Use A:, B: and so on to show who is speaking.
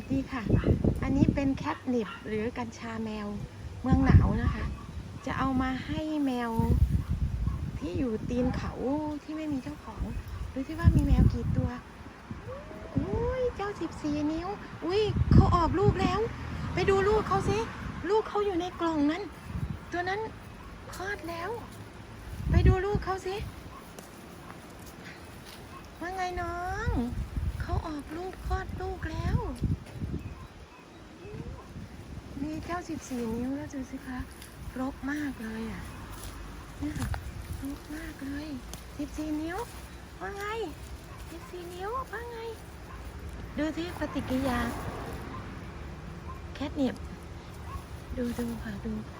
A: สดีค่ะ อันนี้เป็นแคทนิบหรือกัญชาแมวเมืองหนาวนะคะ จะเอามาให้แมวที่อยู่ตีนเขาที่ไม่มีเจ้าของดูที่ว่ามีแมวกี่ตัวอุ้ยเจ้าสิบสี่นิ้ว อุ้ยเขาออกลูกแล้ว ไปดูลูกเขาสิลูกเขาอยู่ในกล่องนั้น ตัวนั้นคลอดแล้ว ไปดูลูกเขาสิว่าไงน้อง เขาออกลูกคลอดลูกแล้ว มีเจ้าสิบสี่นิ้วแล้วดูสิคะรกมากเลยอะเนี่ยรกมากเลยสิบสี่นิ้วว่าไงสิบสี่นิ้วว่าไง ดูที่ปฏิกิริยา แคทเนียบดูดูค่ะดูดู